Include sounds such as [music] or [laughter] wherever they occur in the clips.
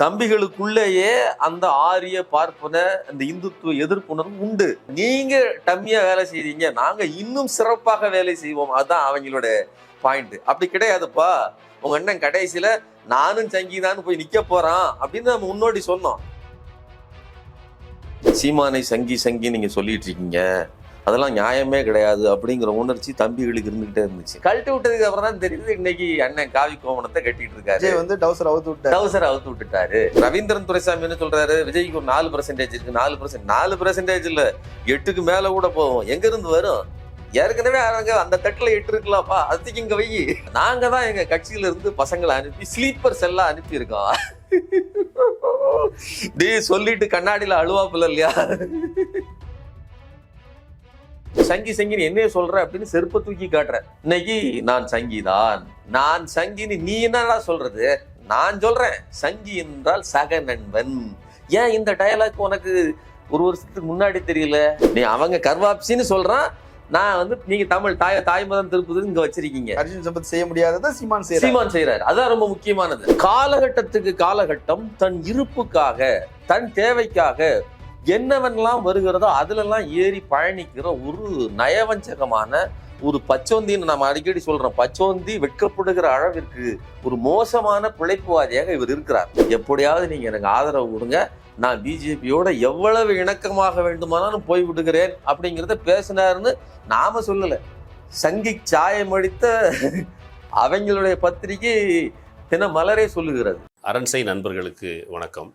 தம்பிகளுக்குள்ளேயே அந்த ஆரிய பார்ப்பன அந்த இந்துத்துவ எதிர்ப்புணர்வு உண்டு. நீங்க டம்மியா வேலை செய்றீங்க நாங்க இன்னும் சிறப்பாக வேலை செய்வோம். அதுதான் அவங்களோட பாயிண்ட் அப்படி கிடையாதுப்பா. உங்க அண்ணன் கடைசியில நானும் சங்கிதான்னு போய் நிக்க போறான் அப்படின்னு நம்ம முன்னோடி சொன்னோம். சீமானை சங்கி சங்கி நீங்க சொல்லிட்டு இருக்கீங்க. அதெல்லாம் நியாயமே கிடையாது அப்படிங்கிற உணர்ச்சி தம்பிகளுக்கு இருந்துகிட்டே இருந்துச்சு. கழட்டி விட்டதுக்கு அப்புறம் தான் தெரியுது இன்னைக்கு அண்ணன் காவி கோவணத்தை கட்டிட்டு இருக்காரு. வந்து டவுசர் அவுத்து விட்டார். டவுசர் அவுத்து விட்டுட்டாரு. ரவீந்திரன் துரைசாமி என்ன சொல்றாரு? விஜய்க்கு ஒரு நாலு பர்சன்டேஜ் இருக்கு. நாலு பர்சன்ட் நாலு பர்சன்டேஜ் இல்ல. எட்டுக்கு மேல கூட போகும். எங்க இருந்து வரும்? ஏற்கனவே அவங்க அந்த தட்டுல எட்டு இருக்கலாம்ப்பா. அதுக்கு இங்க வை. நாங்க தான் எங்க கட்சியில இருந்து பசங்களை அனுப்பி ஸ்லீப்பர்ஸ் எல்லாம் அனுப்பி இருக்கோம் டேய் சொல்லிட்டு கண்ணாடியில அழுவாப்புல இல்லையா? சங்கி சங்கின்னு என்னைய சொல்ற அப்படின்னு செருப்ப தூக்கி காட்டுற. இன்னைக்கு நான் சங்கிதான். நான் சங்கின்னு நீ என்னடா சொல்றது? நான் சொல்றேன். சங்கி என்றால் சக நண்பன். ஏன் இந்த டயலாக் உனக்கு ஒரு வருஷத்துக்கு முன்னாடி தெரியல? நீ அவங்க கர்வாப்சின்னு சொல்றான். நான் வந்து நீங்க தமிழ் தாய் தாய்மதம் திருப்புது இங்க வச்சிருக்கீங்க. அர்ஜுன் சம்பத் செய்ய முடியாததை சீமான் செய்யறாரு சீமான் செய்யறாரு அதான் ரொம்ப முக்கியமானது. காலகட்டத்துக்கு காலகட்டம் தன் இருப்புக்காக தன் தேவைக்காக என்னவெல்லாம் வருகிறதோ அதுலெல்லாம் ஏறி பயணிக்கிற ஒரு நயவஞ்சகமான ஒரு பச்சோந்தின்னு நம்ம அடிக்கடி சொல்றோம். பச்சோந்தி வெட்கப்படுகிற அளவிற்கு ஒரு மோசமான பிழைப்புவாதியாக இவர் இருக்கிறார். எப்படியாவது நீங்க எனக்கு ஆதரவு கொடுங்க. நான் பிஜேபியோட எவ்வளவு இணக்கமாக வேண்டுமானாலும் போய் விடுகிறேன் அப்படிங்கிறத பேசினாருன்னு நாம சொல்லல. சங்கி சாயம் அடித்த அவங்களுடைய பத்திரிகை தினமலரே சொல்லுகிறது. அரண்சை நண்பர்களுக்கு வணக்கம்.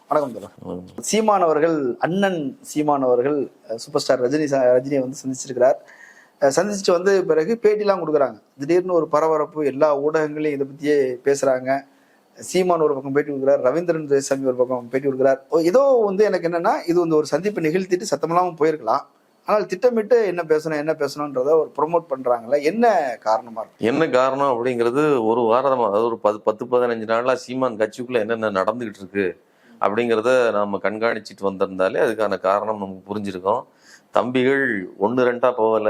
வணக்கம் சீமான் அவர்கள் அண்ணன் சீமான் அவர்கள் சூப்பர் ஸ்டார் ரஜினி ரஜினியை வந்து சந்திச்சிருக்கிறார். சந்திச்சுட்டு வந்து பிறகு பேட்டிலாம் கொடுக்குறாங்க. திடீர்னு ஒரு பரபரப்பு எல்லா ஊடகங்களையும் இதை பத்தியே பேசுறாங்க. சீமான் ஒரு பக்கம் பேட்டி கொடுக்குறார் ரவீந்திரன் துரைசாமி ஒரு பக்கம் பேட்டி கொடுக்குறார். ஏதோ வந்து எனக்கு என்னன்னா இது வந்து ஒரு சந்திப்பு நிகழ்த்திட்டு சத்தமில்லாம போயிருக்கலாம். ஆனால் திட்டமிட்டு என்ன பேசணும் என்ன பேசணுன்றத ஒரு ப்ரொமோட் பண்றாங்கல்ல என்ன காரணமா இருக்கு? என்ன காரணம் அப்படிங்கிறது ஒரு வாரமா அதாவது ஒரு பத்து பத்து பதினஞ்சு நாளா சீமான் கட்சிக்குள்ள என்னென்ன நடந்துகிட்டு இருக்கு அப்படிங்கிறத நாம கண்காணிச்சிட்டு வந்திருந்தாலே அதுக்கான காரணம் நமக்கு புரிஞ்சிருக்கும். தம்பிகள் ஒன்று ரெண்டா போகல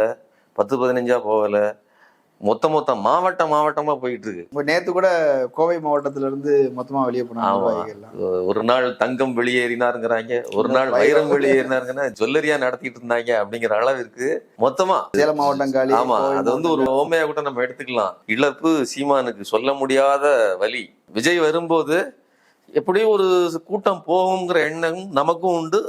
பத்து பதினஞ்சா போகல. மொத்த மொத்தம் மாவட்டம் மாவட்டமா போயிட்டு இருக்கு இப்போ நேத்து கூட கோவை மாவட்டத்துல இருந்து மொத்தமா வெளியே போனாங்க. ஒரு நாள் தங்கம் வெளியேறினாருங்கிறாங்க. ஒரு நாள் வைரம் வெளியேறினாருங்கன்னா ஜுவல்லரியா நடத்திட்டு இருந்தாங்க அப்படிங்கிற அளவிற்கு மொத்தமா. சேலம் மாவட்டம் காலி ஆமா அது வந்து ஒரு ஓமையா கூட நம்ம எடுத்துக்கலாம். இழப்பு சீமானுக்கு சொல்ல முடியாத வலி. விஜய் வரும்போது எப்படியும் ஒரு கூட்டம் போகுங்கிற எண்ணம் நமக்கும் உண்டு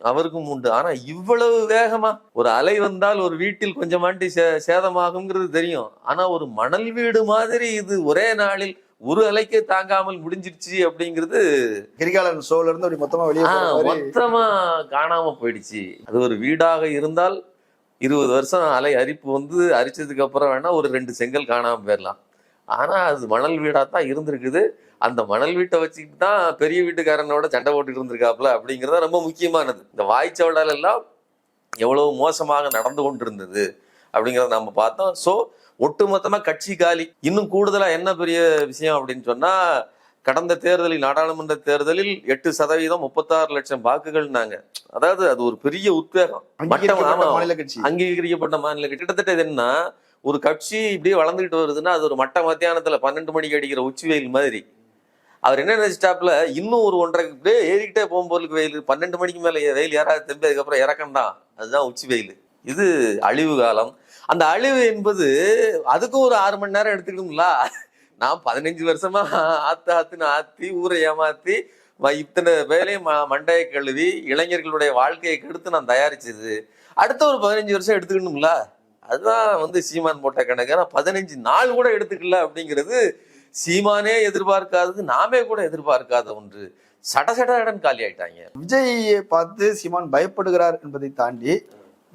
அவருக்கும் உண்டு. ஆனா இவ்வளவு வேகமா ஒரு அலை வந்தால் ஒரு வீட்டில் கொஞ்சமாண்டி சே- சேதமாகுங்கிறது தெரியும். ஆனா ஒரு மணல் வீடு மாதிரி இது ஒரே நாளில் ஒரு அலைக்கே தாங்காமல் முடிஞ்சிருச்சு அப்படிங்கிறது கிரிகாலன் ஷோல இருந்து அப்படி மொத்தமா வெளியே மொத்தமா காணாம போயிடுச்சு. அது ஒரு வீடாக இருந்தால் இருபது வருஷம் அலை அரிப்பு வந்து அரிச்சதுக்கு அப்புறம் வேணா ஒரு ரெண்டு செங்கல் காணாம போயிடலாம். ஆனா அது மணல் வீடா தான் இருந்திருக்குது. அந்த மணல் வீட்டை வச்சுக்கிட்டு தான் பெரிய வீட்டுக்காரனோட சண்டை போட்டுட்டு இருந்திருக்காப்புல அப்படிங்கறது ரொம்ப முக்கியமானது. இந்த வாய்ச்சவடால் எல்லாம் எவ்வளவு மோசமாக நடந்து கொண்டிருந்தது அப்படிங்கறத நம்ம பார்த்தோம். ஸோ ஒட்டுமொத்தமா கட்சி காலி. இன்னும் கூடுதலா என்ன பெரிய விஷயம் அப்படின்னு சொன்னா கடந்த தேர்தலில் நாடாளுமன்ற தேர்தலில் எட்டு சதவீதம் முப்பத்தாறு லட்சம் வாக்குகள்னாங்க. அதாவது அது ஒரு பெரிய உத்வேகம். மாநில கட்சி. அங்கீகரிக்கப்பட்ட மாநில கட்சி. கிட்டத்தட்ட இது என்ன ஒரு கட்சி இப்படியே வளர்ந்துக்கிட்டு வருதுன்னா அது ஒரு மட்ட மத்தியானத்தில் பன்னெண்டு மணிக்கு அடிக்கிற உச்சி வெயில் மாதிரி. அவர் என்ன நினைச்சிட்டாப்ல இன்னும் ஒரு ஒன்றரை இப்படியே ஏறிக்கிட்டே போகும்போது வெயில். பன்னெண்டு மணிக்கு மேலே வெயில் யாராவது திரும்பி அதுக்கப்புறம் இறக்கம்தான். அதுதான் உச்சி வெயில். இது அழிவு காலம். அந்த அழிவு என்பது அதுக்கும் ஒரு ஆறு மணி நேரம் எடுத்துக்கணும்ல நான் பதினஞ்சு வருஷமா ஆத்து ஆத்துன்னு ஆத்தி ஊரை ஏமாத்தி ம- இத்தனை வேலையும் ம- மண்டையை கழுவி இளைஞர்களுடைய வாழ்க்கையை கெடுத்து நான் தயாரிச்சது. அடுத்த ஒரு பதினஞ்சு வருஷம் எடுத்துக்கணும்ல அதுதான் வந்து சீமான் போட்ட கணக்கு. ஆனா பதினஞ்சு நாள் கூட எடுத்துக்கல அப்படிங்கிறது சீமானே எதிர்பார்க்காதது நாமே கூட எதிர்பார்க்காத ஒன்று. சட சடன்னு காலி ஆயிட்டாங்க. விஜயை பார்த்து சீமான் பயப்படுகிறார் என்பதை தாண்டி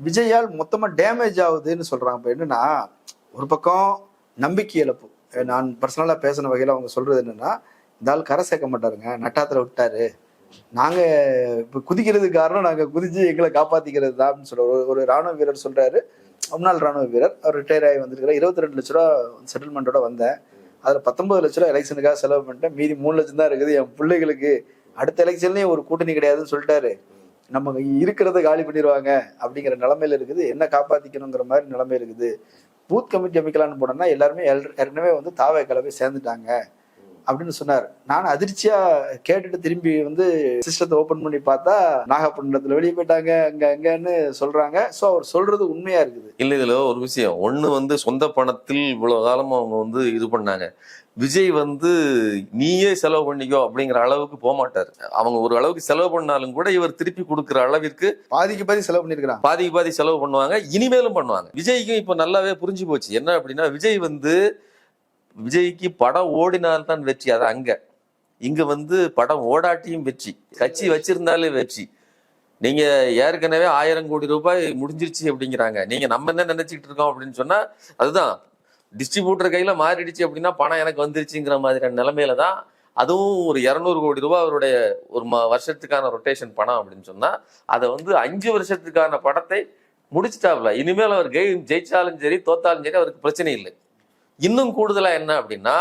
விஜயால் மொத்தமா டேமேஜ் ஆகுதுன்னு சொல்றாங்க. இப்போ என்னன்னா ஒரு பக்கம் நம்பிக்கை இழப்பு. நான் பர்சனலா பேசின வகையில் அவங்க சொல்றது என்னன்னா இந்த ஆள் கரை சேர்க்க மாட்டாருங்க நட்டாத்துல விட்டாரு. நாங்க இப்ப குதிக்கிறதுக்கு காரணம் நாங்க குதிச்சு எங்களை காப்பாத்திக்கிறது தான் அப்படின்னு சொல்ற ஒரு- ஒரு ராணுவ வீரர் சொல்றாரு. முன்னாள் ராணுவ வீரர். அவர் ரிட்டையர் ஆகி வந்திருக்கிறார். இருபத்தி ரெண்டு லட்ச ரூபா செட்டில்மெண்ட்டோட வந்தேன். அதுல பத்தொன்பது லட்ச ரூபா எலெக்ஷனுக்காக செலவு பண்ணிட்டேன். மீதி மூணு லட்சம் தான் இருக்குது. என் பிள்ளைகளுக்கு அடுத்த எலெக்ஷன்லயும் ஒரு கூட்டணி கிடையாதுன்னு சொல்லிட்டாரு. நம்ம இருக்கிறத காலி பண்ணிடுவாங்க அப்படிங்கிற நிலைமையில இருக்குது. என்ன காப்பாத்திக்கணுங்கிற மாதிரி நிலைமை இருக்குது. பூத் கமிட்டி அமைக்கலாம்னு போனோம்னா எல்லாருமே ஏற்கனவே வந்து தாவே கலவை சேர்ந்துட்டாங்க. அப்படின்னு சொன்னார். நான் அதிர்ச்சியா கேட்டுட்டு திரும்பி வந்து சிஸ்டத்தை ஓபன் பண்ணி பார்த்தா நாகப்பட்டினத்துல வெளியே போயிட்டாங்க அங்க அங்கன்னு சொல்றாங்க. சோ அவர் சொல்றது உண்மையா இருக்குது. இல்ல இதுல ஒரு விஷயம். ஒண்ணு வந்து சொந்த பணத்தில் இவ்வளவு காலம் அவங்க வந்து இது பண்ணாங்க. விஜய் வந்து நீயே செலவு பண்ணிக்கோ அப்படிங்கிற அளவுக்கு போக மாட்டார். அவங்க ஒரு அளவுக்கு செலவு பண்ணாலும் கூட இவர் திருப்பி கொடுக்கிற அளவிற்கு பாதிக்கு பாதி செலவு பண்ணிருக்கிறான். பாதிக்கு பாதி செலவு பண்ணுவாங்க. இனிமேலும் பண்ணுவாங்க. விஜய்க்கும் இப்ப நல்லாவே புரிஞ்சு போச்சு. என்ன அப்படின்னா விஜய் வந்து விஜய்க்கு படம் ஓடினால்தான் வெற்றி. அது அங்க. இங்க வந்து படம் ஓடாட்டியும் வெற்றி. கட்சி வச்சிருந்தாலே வெற்றி. நீங்க ஏற்கனவே ஆயிரம் கோடி ரூபாய் முடிஞ்சிருச்சு அப்படிங்கிறாங்க. நீங்க நம்ம என்ன நினைச்சிட்டு இருக்கோம் அப்படின்னு சொன்னா அதுதான். டிஸ்ட்ரிபியூட்டர் கையில மாறிடுச்சு அப்படின்னா பணம் எனக்கு வந்துருச்சுங்கிற மாதிரியான நிலைமையில தான் அதுவும் ஒரு இரநூறு கோடி ரூபாய் அவருடைய ஒரு ம- வருஷத்துக்கான ரொட்டேஷன் பணம் அப்படின்னு சொன்னா அதை வந்து அஞ்சு வருஷத்துக்கான படத்தை முடிச்சிட்டாப்ல. இனிமேல் அவர் கெய் ஜெயிச்சாலும் சரி தோத்தாலும் சரி அவருக்கு பிரச்சனை இல்லை. இன்னும் கூடுதலா என்ன அப்படின்னா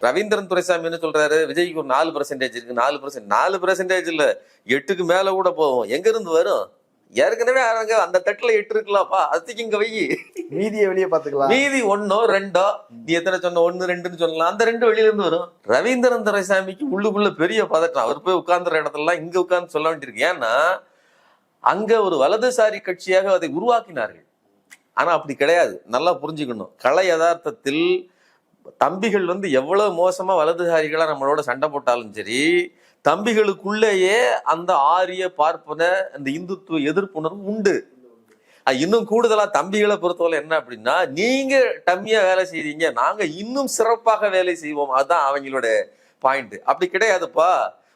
ரவீந்திரன் துரைசாமி என்ன சொல்றாரு? விஜய்க்கு ஒரு நாலு பர்சன்டேஜ் இருக்கு. நாலு பர்சன்ட் நாலு பர்சன்டேஜ் இல்ல. எட்டுக்கு மேல கூட போகும். எங்க இருந்து வரும்? ஏற்கனவே அங்க அந்த தட்டுல எட்டு இருக்கலாம்ப்பா அதுக்கு இங்க வை. மீதியை வெளியே பாத்துக்கலாம் மீதி ஒன்னோ ரெண்டோ நீ எத்தனை சொன்ன? ஒன்னு ரெண்டுன்னு சொல்லலாம். அந்த ரெண்டு வெளியில இருந்து வரும். ரவீந்திரன் துரைசாமிக்கு உள்ளுக்குள்ள பெரிய பதட்டம். அவர் போய் உட்கார்ந்துற இடத்துல இங்க உட்கார்ந்து சொல்ல வேண்டியிருக்கு. ஏன்னா அங்க ஒரு வலதுசாரி கட்சியாக அதை உருவாக்கினார்கள். ஆனால் அப்படி கிடையாது. நல்லா புரிஞ்சுக்கணும். கலை யதார்த்தத்தில் தம்பிகள் வந்து எவ்வளோ மோசமாக வலதுசாரிகளாக நம்மளோட சண்டை போட்டாலும் சரி தம்பிகளுக்குள்ளேயே அந்த ஆரிய பார்ப்பன அந்த இந்துத்துவ எதிர்ப்புணர்வு உண்டு. இன்னும் கூடுதலா தம்பிகளை பொறுத்தவரை என்ன அப்படின்னா நீங்க டம்மியா வேலை செய்றீங்க நாங்க இன்னும் சிறப்பாக வேலை செய்வோம். அதுதான் அவங்களோட பாயிண்ட் அப்படி கிடையாதுப்பா.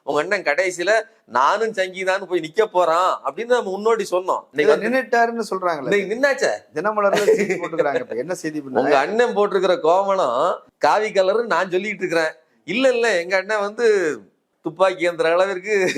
உங்க அண்ணன் கடைசியில நானும் சங்கீதான்னு போய் நிக்க போறான் அப்படின்னு நம்ம முன்னோடி சொன்னோம். வந்து- நின்னுட்டாருன்னு இன்னைக்கு நின்னாச்சே. தினமலர்ல போட்டுக்கிறாங்க என்ன செய்தி உங்க அண்ணன் போட்டிருக்கிற கோவணம் காவி கலர் நான் சொல்லிட்டு இருக்கிறேன். இல்ல இல்ல எங்க அண்ணன் வந்து துப்பாக்கி அந்த அளவிற்கு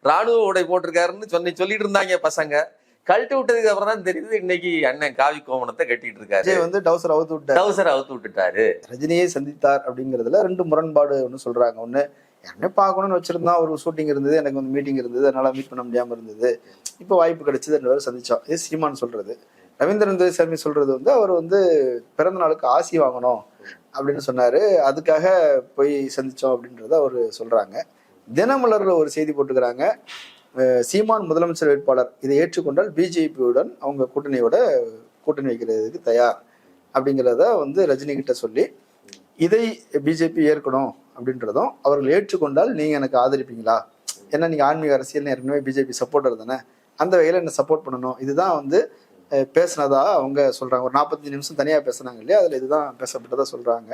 ராணுவ உடை போட்டிருக்காருன்னு சொல்லி சொல்லிட்டு இருந்தாங்க பசங்க. கழட்டி விட்டதுக்கு அப்புறம் தான் தெரியுது இன்னைக்கு அண்ணன் காவி கோவணத்தை கட்டிட்டு இருக்காரு. வந்து டவுசர் அவுத்து விட்டார். டவுசர் அவுத்து விட்டுட்டாரு. ரஜினியை சந்தித்தார் அப்படிங்கிறதுல ரெண்டு முரண்பாடு ஒன்று சொல்றாங்க. ஒன்று என்ன பார்க்கணும்னு வச்சிருந்தா ஒரு ஷூட்டிங் இருந்தது எனக்கு வந்து மீட்டிங் இருந்தது அதனால மீட் பண்ண முடியாம இருந்தது. இப்போ வாய்ப்பு கிடைச்சது ரெண்டு பேரும் சந்திச்சோம். இது சீமான் சொல்றது. ரவீந்திரன் துரைசாமி சொல்றது வந்து அவர் வந்து பிறந்த நாளுக்கு ஆசி வாங்கணும் அப்படின்னு சொன்னாரு. அதுக்காக போய் சந்திச்சோம் அப்படின்றத அவர் சொல்றாங்க. தினமலர்ல ஒரு செய்தி போட்டுக்கிறாங்க. சீமான் முதலமைச்சர் வேட்பாளர். இதை ஏற்றுக்கொண்டால் பிஜேபியுடன் அவங்க கூட்டணியோட கூட்டணி வைக்கிறதுக்கு தயார் அப்படிங்கிறத வந்து ரஜினி கிட்ட சொல்லி இதை பிஜேபி ஏற்கணும் அப்படின்றதும் அவர்கள் ஏற்றுக்கொண்டால் நீங்க எனக்கு ஆதரிப்பீங்களா? ஏன்னா நீங்க ஆன்மீக அரசியல் ஏற்கனவே பிஜேபி சப்போர்ட்டர் தானே? அந்த வகையில என்ன சப்போர்ட் பண்ணணும்? இதுதான் வந்து பேசுனதா அவங்க சொல்றாங்க. ஒரு நாற்பத்தஞ்சு நிமிஷம் தனியா பேசுனாங்க இல்லையா? அதுல இதுதான் பேசப்பட்டதா சொல்றாங்க.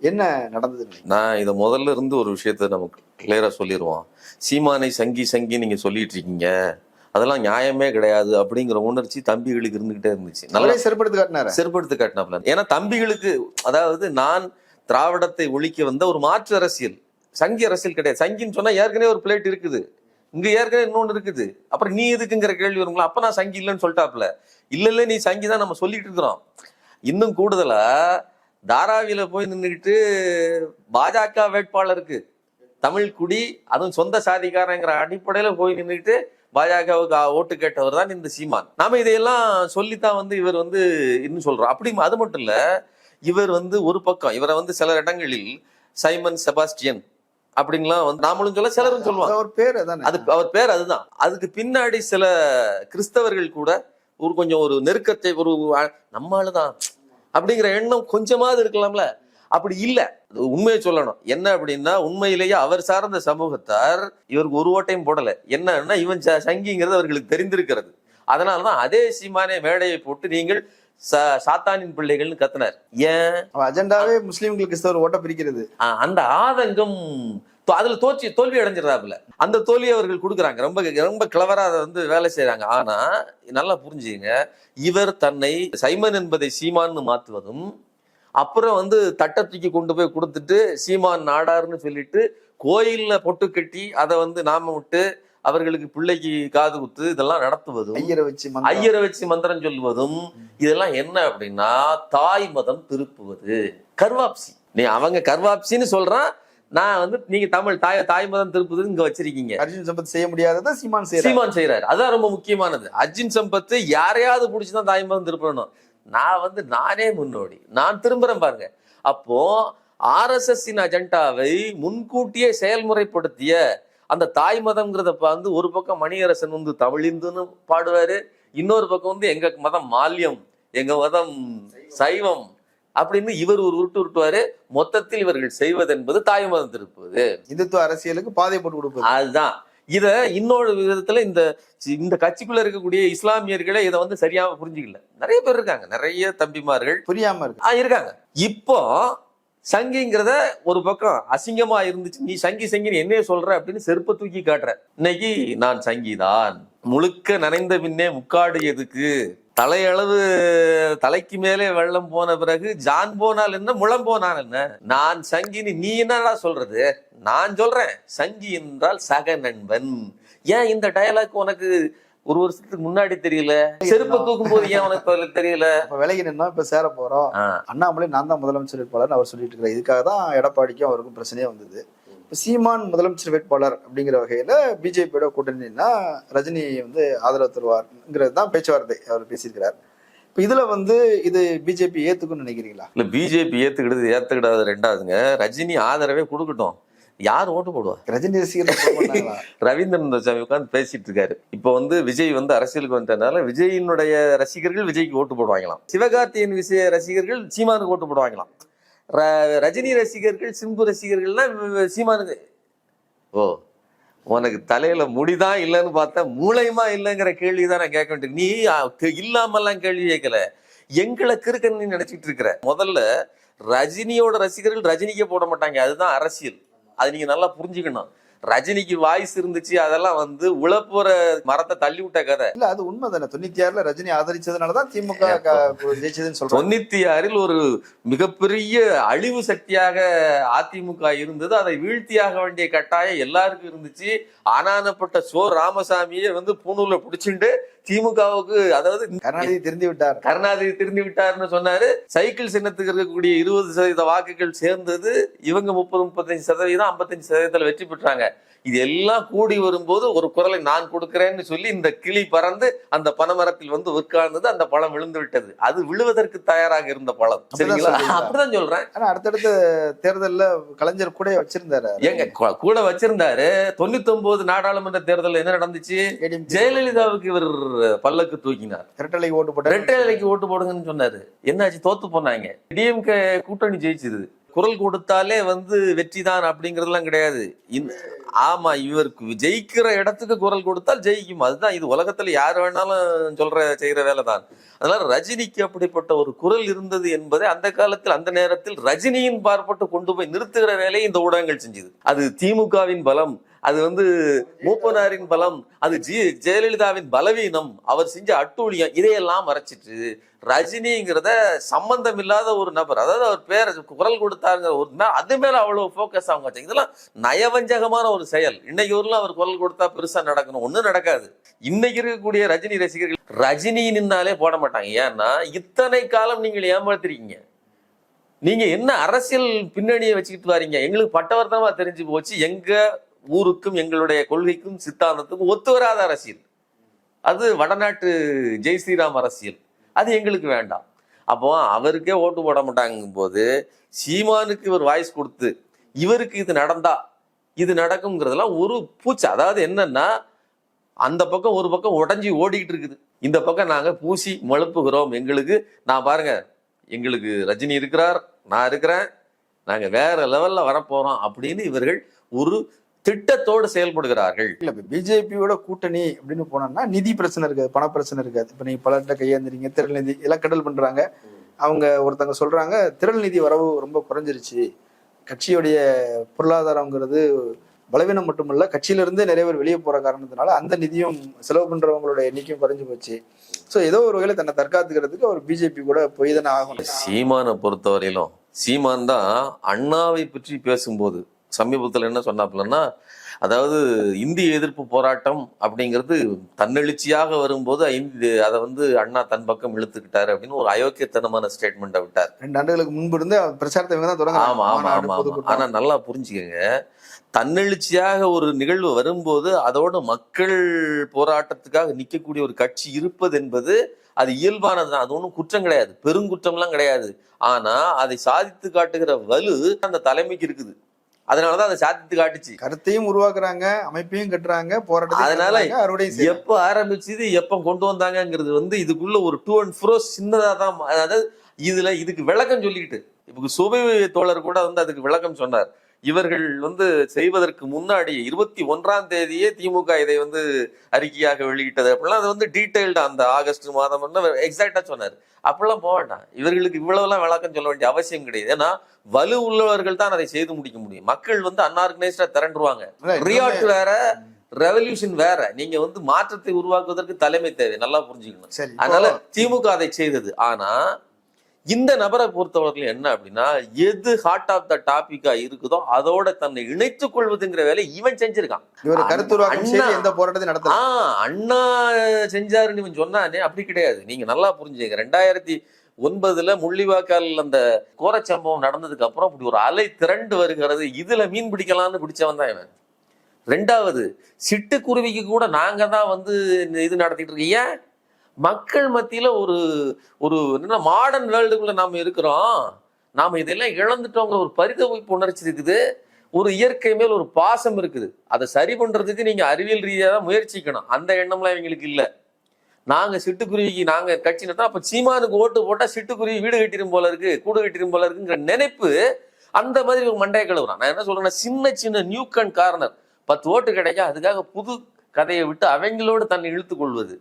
என்ன நடந்தது? நான் இதை முதல்ல இருந்து ஒரு விஷயத்த நமக்கு கிளியரா சொல்லிடுவோம் சீமானை சங்கி சங்கி நீங்க சொல்லிட்டு இருக்கீங்க. அதெல்லாம் நியாயமே கிடையாது அப்படிங்கிற உணர்ச்சி தம்பிகளுக்கு இருந்துகிட்டே இருந்துச்சு. நல்லா சிறப்படுத்தி காட்டினாரு? செருப்படுத்து காட்டினாப்ல ஏன்னா தம்பிகளுக்கு அதாவது நான் திராவிடத்தை ஒழிக்க வந்த ஒரு மாற்று அரசியல். சங்கி அரசியல் கிடையாது. சங்கின்னு சொன்னா ஏற்கனவே ஒரு பிளேட் இருக்குது. இங்க ஏற்கனவே இன்னொன்று இருக்குது. அப்புறம் நீ எதுக்குங்கிற கேள்வி வருங்களா? அப்ப நான் சங்கி இல்லைன்னு சொல்லிட்டாப்ல இல்ல இல்ல நீ சங்கி தான் நம்ம சொல்லிட்டு இருக்கிறோம். இன்னும் கூடுதலா தாராவியில போய் நின்றுக்கிட்டு பாஜக வேட்பாளருக்கு தமிழ் குடி அதுவும் சொந்த சாதிக்காரங்கிற அடிப்படையில போய் நின்றுக்கிட்டு பாஜகவுக்கு ஓட்டு கேட்டவர் தான் இந்த சீமான். நாம இதையெல்லாம் சொல்லித்தான் வந்து இவர் வந்து இன்னும் சொல்றோம். அப்படி அது மட்டும் இல்லை இவர் வந்து ஒரு பக்கம் இவரை வந்து சில இடங்களில் சைமன் செபாஸ்டியன் அப்படின்லாம் வந்து நாமளும் சொல்ல சிலரும் சொல்லுவாங்க. அவர் பேர் அது அவர் பேர் அதுதான். அதுக்கு பின்னாடி சில கிறிஸ்தவர்கள் கூட ஒரு கொஞ்சம் ஒரு நெருக்கத்தை ஒரு அ- நம்ம ஆளுதான் அப்படிங்கிற எண்ணம் கொஞ்சமாவது இருக்கலாம்ல. அப்படி இல்ல. உண்மையை சொல்லணும். என்ன அப்படின்னா உண்மையிலேயே அவர் சார்ந்த சமூகத்தார் இவருக்கு ஒரு ஓட்டையும் போடல. என்னன்னா இவன் சங்கிங்கிறது அவர்களுக்கு தெரிந்திருக்கிறது. அதனாலதான் அதே சீமானே மேடையை போட்டு நீங்கள் சாத்தானின் பிள்ளைகள்னு கத்தினார். ஏன்? அஜெண்டாவே முஸ்லீம்களுக்கு கிறிஸ்தவர் ஓட்ட பிரிக்கிறது. அந்த ஆதங்கம் அதுல தோச்சி தோல்வி அடைஞ்சிடறாப்புல. அந்த தோல்வியை அவர்கள் கொடுக்குறாங்க. ரொம்ப ரொம்ப கிளவரா அதை வந்து வேலை செய்றாங்க. ஆனா நல்லா புரிஞ்சுங்க. இவர் தன்னை சைமன் என்பதை சீமான்னு மாத்துவதும் அப்புறம் வந்து தட்டை தூக்கி கொண்டு போய் கொடுத்துட்டு சீமான் நாடார்னு சொல்லிட்டு கோயில்ல பொட்டு கட்டி அதை வந்து நாம விட்டு அவர்களுக்கு பிள்ளைக்கு காது குத்து இதெல்லாம் நடத்துவதும் ஐயரை வச்சு. ஐயரை வச்சு மந்திரம் சொல்லுவதும் இதெல்லாம் என்ன அப்படின்னா தாய் மதம் திருப்புவது. கர்வாப்சி. நீ அவங்க கர்வாப்சின்னு சொல்றான் நான் வந்து நீங்க தமிழ் தாய் தாய் மதம் திருப்புவது இங்க வச்சிருக்கீங்க. அர்ஜுன் சம்பத் செய்ய முடியாததை சீமான் செய்யறாரு சீமான் செய்யறாரு அதான் ரொம்ப முக்கியமானது. அர்ஜுன் சம்பத்து யாரையாவது பிடிச்சுதான் தாய் மதம் திருப்பணும். நான் வந்து நானே முன்னோடி. நான் திரும்புறேன் பாருங்க. அப்போ ஆர்எஸ்எஸ்ஸின் அஜெண்டாவை முன்கூட்டியே செயல்முறைப்படுத்திய அந்த தாய் மதம்ங்கிறத வந்து ஒரு பக்கம் மணியரசன் வந்து தமிழிந்துன்னு பாடுவாரு இன்னொரு பக்கம் வந்து எங்க மதம் மால்யம் எங்க மதம் சைவம் அப்படின்னு இவர் ஒரு உருட்டு உருட்டுவாரு. மொத்தத்தில் இவர்கள் செய்வது என்பது தாய் மதம் திருப்புவது இந்துத்துவ அரசியலுக்கு பாதை போட்டு கொடுப்பது. அதுதான். இத இன்னொரு விதத்துல இந்த இந்த கட்சிக்குள்ள இருக்கக்கூடிய இஸ்லாமியர்களே இதை வந்து சரியாம புரிஞ்சுக்கல. நிறைய பேர் இருக்காங்க. நிறைய தம்பிமார்கள் புரியாம இருக்கு. இருக்காங்க. இப்போ சங்கிங்கிறத ஒரு பக்கம் அசிங்கமா இருந்துச்சு. நீ சங்கி சங்கின்னு என்னைய சொல்ற அப்படின்னு செருப்ப தூக்கி காட்டுற. இன்னைக்கு நான் சங்கிதான். முழுக்க நனைந்த பின்னே முக்காடு எதுக்கு? தலையளவு தலைக்கு மேலே வெள்ளம் போன பிறகு ஜான் போனால் என்ன முளம் போனால் என்ன? நான் சங்கின்னு நீ என்னடா சொல்றது? நான் சொல்றேன். சங்கி என்றால் சக நண்பன். ஏன் இந்த டயலாக் உனக்கு ஒரு வருஷத்துக்கு முன்னாடி தெரியல. செருப்பை தூக்கும் போது ஏன் உனக்கு தெரியல? இப்ப விலகி நின்னா இப்ப சேர போறோம். அண்ணாமலை நான் தான் முதலமைச்சர் வேட்பாளர் அவர் சொல்லிட்டு இருக்கிறார். இதுக்காக தான் எடப்பாடிக்கும் அவருக்கும் பிரச்சனையே வந்தது. இப்ப சீமான் முதலமைச்சர் வேட்பாளர் அப்படிங்கிற வகையில பிஜேபியோட கூட்டணினா ரஜினி வந்து ஆதரவு தருவார்ங்கிறது தான் பேச்சுவார்த்தை அவர் பேசியிருக்கிறார். இப்ப இதுல வந்து இது பிஜேபி ஏத்துக்கும்னு நினைக்கிறீங்களா? இல்ல பிஜேபி ஏத்துக்கிடுது ஏத்துக்கிடாது ரெண்டாவதுங்க. ரஜினி ஆதரவே கொடுக்கட்டும். யார் ஓட்டு போடுவா? ரஜினி மாட்டாங்களா? [laughs] ரவீந்திரன் சாமி உட்காந்து பேசிட்டு இருக்காரு. இப்போ வந்து விஜய் வந்து அரசியலுக்கு வந்ததுனால விஜயினுடைய ரசிகர்கள் விஜய்க்கு ஓட்டு போடுவாங்களாம் சிவகார்த்தியின் விஜய ரசிகர்கள் சீமானுக்கு ஓட்டு போடுவாங்களாம் ரஜினி ரசிகர்கள் சிம்பு ரசிகர்கள்லாம் சீமானுக்கு. ஓ உனக்கு தலையில முடிதான் இல்லைன்னு பார்த்தா மூளையுமா இல்லைங்கிற கேள்வி தான் நான் கேட்க வேண்டியது. நீ இல்லாமல்லாம் கேள்வி கேட்கல. எங்களை கிறுக்கன்னு நினைச்சிட்டு இருக்கிற. முதல்ல ரஜினியோட ரசிகர்கள் ரஜினிக்கே போட மாட்டாங்க. அதுதான் அரசியல். அது நீங்க நல்லா புரிஞ்சுக்கணும். ரஜினிக்கு வாய்ஸ் இருந்துச்சு அதெல்லாம் வந்து உழப்புற மரத்தை தள்ளி விட்ட கதை. இல்ல அது உண்மை தானே தொண்ணூத்தி ஆறுல ரஜினி ஆதரிச்சதுனாலதான் திமுக ஜெயிச்சதுன்னு சொல்றோம் தொண்ணூத்தி ஆறில் ஒரு மிகப்பெரிய அழிவு சக்தியாக அதிமுக இருந்தது. அதை வீழ்த்தியாக வேண்டிய கட்டாயம் எல்லாருக்கும் இருந்துச்சு. ஆனானப்பட்ட சோ ராமசாமியை வந்து பூணூர்ல பிடிச்சிட்டு திமுகவுக்கு அதாவது கருணாநிதி திருந்தி விட்டார் கருணாநிதி திரும்பி விட்டாருன்னு சொன்னாரு. சைக்கிள் சின்னத்துக்கு இருக்கக்கூடிய இருபது சதவீத வாக்குகள் சேர்ந்தது. இவங்க முப்பது முப்பத்தஞ்சு சதவீதம் ஐம்பத்தஞ்சு சதவீதத்துல வெற்றி பெற்றாங்க. இது எல்லாம் கூடி வரும்போது ஒரு குரலை நான் கொடுக்கிறேன்னு சொல்லி இந்த கிளி பறந்து அந்த பனைமரத்தில் வந்து உட்கார்ந்தது அந்த பழம் விழுந்து விட்டது. அது விழுவதற்கு தயாராக இருந்த பழம். சரிங்களா? அப்படிதான் சொல்றேன். ஆனா அடுத்தடுத்த தேர்தல்ல கலைஞர் கூட வச்சிருந்தாரு ஏங்க கூட வச்சிருந்தாரு. தொண்ணூத்தி ஒன்பது நாடாளுமன்ற தேர்தல் என்ன நடந்துச்சு? ஜெயலலிதாவுக்கு இவர் பல்லக்கு தூக்கினார். இரட்டலை ஓட்டு போட்டாரு. ரெட்டைலைக்கு ஓட்டு போடுங்கன்னு சொன்னாரு. என்னாச்சு? தோத்து போனாங்க. டிஎம்கே கூட்டணி ஜெயிச்சது. குரல் கொடுத்தாலே வந்து வெற்றி தான் அப்படிங்கறதெல்லாம் கிடையாது. ஆமா இவருக்கு ஜெயிக்கிற இடத்துக்கு குரல் கொடுத்தால் ஜெயிக்கும். அதுதான் இது உலகத்துல யார் வேணாலும் சொல்ற செய்யற வேலை தான் அதனால ரஜினிக்கு அப்படிப்பட்ட ஒரு குரல் இருந்தது என்பதை அந்த காலத்தில் அந்த நேரத்தில் ரஜினியின் பார்ப்பட்டு கொண்டு போய் நிறுத்துகிற வேலையை இந்த ஊடகங்கள் செஞ்சது. அது திமுகவின் பலம் அது வந்து மூப்பனாரின் பலம் அது ஜி ஜெயலலிதாவின் பலவீனம் அவர் செஞ்ச அட்டூழியம் இதையெல்லாம் மறைச்சிட்டு ரஜினிங்கிறத சம்பந்தம் இல்லாத ஒரு நபர் அதாவது அவர் பேரை குரல் கொடுத்தாருங்கிற ஒரு அது மேல அவ்வளவு ஃபோக்கஸ் அவங்க இதெல்லாம் நயவஞ்சகமான ஒரு செயல். இன்னைக்கு ஊர்ல அவர் குரல் கொடுத்தா பெருசா நடக்கணும். ஒண்ணும் நடக்காது. இன்னைக்கு இருக்கக்கூடிய ரஜினி ரசிகர்கள் ரஜினி நின்னாலே போட மாட்டாங்க. ஏன்னா இத்தனை காலம் நீங்கள் ஏமாத்திருக்கீங்க. நீங்க என்ன அரசியல் பின்னணியை வச்சுக்கிட்டு வரீங்க? எங்களுக்கு பட்டவர்த்தமா தெரிஞ்சு போச்சு. எங்க ஊருக்கும் எங்களுடைய கொள்கைக்கும் சித்தாந்தத்துக்கும் ஒத்து வராத அரசியல். அது வடநாட்டு ஜெய் ஸ்ரீராம் அரசியல். அது எங்களுக்கு வேண்டாம். அப்போ அவருக்கே ஓட்டு போட மாட்டாங்கும் போது சீமானுக்கு இவர் வாய்ஸ் கொடுத்து இவருக்கு இது நடந்தா இது நடக்குங்கிறதெல்லாம் ஒரு பூச்சி. அதாவது என்னன்னா அந்த பக்கம் ஒரு பக்கம் உடஞ்சி ஓடிக்கிட்டு இருக்குது. இந்த பக்கம் நாங்கள் பூசி மழுப்புகிறோம் எங்களுக்கு. நான் பாருங்க எங்களுக்கு ரஜினி இருக்கிறார் நான் இருக்கிறேன் நாங்கள் வேற லெவலில் வரப்போகிறோம் அப்படின்னு இவர்கள் ஒரு திட்டத்தோடு செயல்படுகிறார்கள். இல்ல இப்ப பிஜேபியோட கூட்டணி அப்படின்னு போனோம்னா நிதி பிரச்சனை இருக்காது பண பிரச்சனை இருக்காது. இப்ப நீங்க பலர்கிட்ட கையேந்துறீங்க திரள் நிதி எல்லாம் கடல் பண்றாங்க. அவங்க ஒருத்தவங்க சொல்றாங்க திரள் நிதி வரவு ரொம்ப குறைஞ்சிருச்சு. கட்சியுடைய பொருளாதாரங்கிறது பலவீனம் மட்டுமல்ல கட்சியிலிருந்தே நிறைய பேர் வெளியே போற காரணத்தினால அந்த நிதியும் செலவு பண்ணுறவங்களோட எண்ணிக்கையும் குறைஞ்சு போச்சு. ஸோ ஏதோ ஒரு வகையில தன்னை தற்காத்துக்கிறதுக்கு அவர் பிஜேபி கூட போய் தானே ஆகணும். சீமானை பொறுத்தவரையிலும் சீமான் தான் அண்ணாவை பற்றி பேசும்போது சமீபத்தில் என்ன சொன்னாப்புலன்னா அதாவது இந்திய எதிர்ப்பு போராட்டம் அப்படிங்கிறது தன்னெழுச்சியாக வரும்போது ஐந்து அதை வந்து அண்ணா தன் பக்கம் இழுத்துக்கிட்டாரு அப்படின்னு ஒரு அயோக்கியத்தனமான ஸ்டேட்மெண்ட்டை விட்டார். ரெண்டு ஆண்டுகளுக்கு முன்பு இருந்து பிரச்சாரத்தை இவங்க தான் தொடங்க ஆமா ஆமா ஆமா ஆனா நல்லா புரிஞ்சுக்கங்க. தன்னெழுச்சியாக ஒரு நிகழ்வு வரும்போது அதோட மக்கள் போராட்டத்துக்காக நிக்கக்கூடிய ஒரு கட்சி இருப்பது என்பது அது இயல்பானது தான். அது ஒன்றும் குற்றம் கிடையாது. பெருங்குற்றம்லாம் கிடையாது. ஆனா அதை சாதித்து காட்டுகிற வலு அந்த தலைமைக்கு இருக்குது. அதனாலதான் அதை சாதித்து காட்டுச்சு கருத்தையும் உருவாக்குறாங்க அமைப்பையும் கட்டுறாங்க அதனால போராட்டம் அறுவடை செய்யறாங்க. எப்ப ஆரம்பிச்சது எப்ப கொண்டு வந்தாங்கங்கிறது வந்து இதுக்குள்ள ஒரு டூ அண்ட் ஃப்ரோ சின்னதா தான் அதாவது இதுல இதுக்கு விளக்கம் சொல்லிக்கிட்டு இப்ப சுபை தோழர் கூட வந்து அதுக்கு விளக்கம் சொன்னார் இவர்கள் வந்து செய்வதற்கு முன்னாடி இருபத்தி ஒன்றாம் தேதியே திமுக இதை வந்து அறிக்கையாக வெளியிட்டது. அப்படிலாம் அது வந்து டீடைல்டு அந்த ஆகஸ்ட் மாதம் எக்ஸாக்டா சொன்னார். அப்படிலாம் போக வேண்டாம். இவர்களுக்கு இவ்வளவுலாம் விளக்கம் சொல்ல வேண்டிய அவசியம் கிடையாது. ஏன்னா வலு உள்ளவர்கள் தான் அதை செய்து முடிக்க முடியும். மக்கள் வந்து அன்ஆர்கனைஸ்டா திரண்டுருவாங்க. ரியாட் வேற ரெவல்யூஷன் வேற. நீங்க வந்து மாற்றத்தை உருவாக்குவதற்கு தலைமை தேவை. நல்லா புரிஞ்சுக்கணும். அதனால திமுக அதை செய்தது. ஆனா இந்த நபரை பொறுத்தவரையிலும் என்ன அப்படின்னா எது ஹார்ட் ஆஃப் த டாபிக்கா இருக்குதோ அதோட தன்னை இணைத்துக் கொள்வதுங்கிற வேலையை இவன் செஞ்சிருக்கான். இவர் கருத்துருவாக்கம் எந்த போராட்டத்தையும் நடத்தல. ஆஹ் அண்ணா செஞ்சாருன்னு இவன் சொன்னானே அப்படி கிடையாது. நீங்க நல்லா புரிஞ்சுங்க ரெண்டாயிரத்தி ஒன்பதுல முள்ளிவாக்கால் அந்த கோரச்சம்பவம் நடந்ததுக்கு அப்புறம் இப்படி ஒரு அலை திரண்டு வருகிறது. இதுல மீன் பிடிக்கலாம்னு பிடிச்சவன் தான் இவன். ரெண்டாவது சிட்டுக்குருவிக்கு கூட நாங்க தான் வந்து இது நடத்திட்டு இருக்கோம். ஏன்? மக்கள் மத்தியில ஒரு ஒரு என்ன மாடர்ன் வேர்ல்டுக்குள்ள நாம இருக்கிறோம். நாம இதெல்லாம் இழந்துட்டோங்கிற ஒரு பரிதவிப்பு உணர்ச்சி இருக்குது. ஒரு இயற்கை மேல் ஒரு பாசம் இருக்குது. அதை சரி பண்றதுக்கு நீங்க அறிவியல் ரீதியாக தான் முயற்சிக்கணும். அந்த எண்ணம்லாம் இவங்களுக்கு இல்லை. நாங்க சிட்டுக்குருவிக்கு நாங்க கட்சி நட்டோம் அப்ப சீமானுக்கு ஓட்டு போட்டா சிட்டுக்குருவி வீடு கட்டிரும் போல இருக்கு கூடு கட்டிரும் போல இருக்குங்கிற நினைப்பு அந்த மாதிரி ஒரு மண்டைய கழுவுறான். நான் என்ன சொல்றேன்னா சின்ன சின்ன நியூக்கன் கார்னர் பத்து ஓட்டு கிடைக்க அதுக்காக புது கதையை விட்டு அவங்களோடு தன்னை இழுத்து கொள்வது.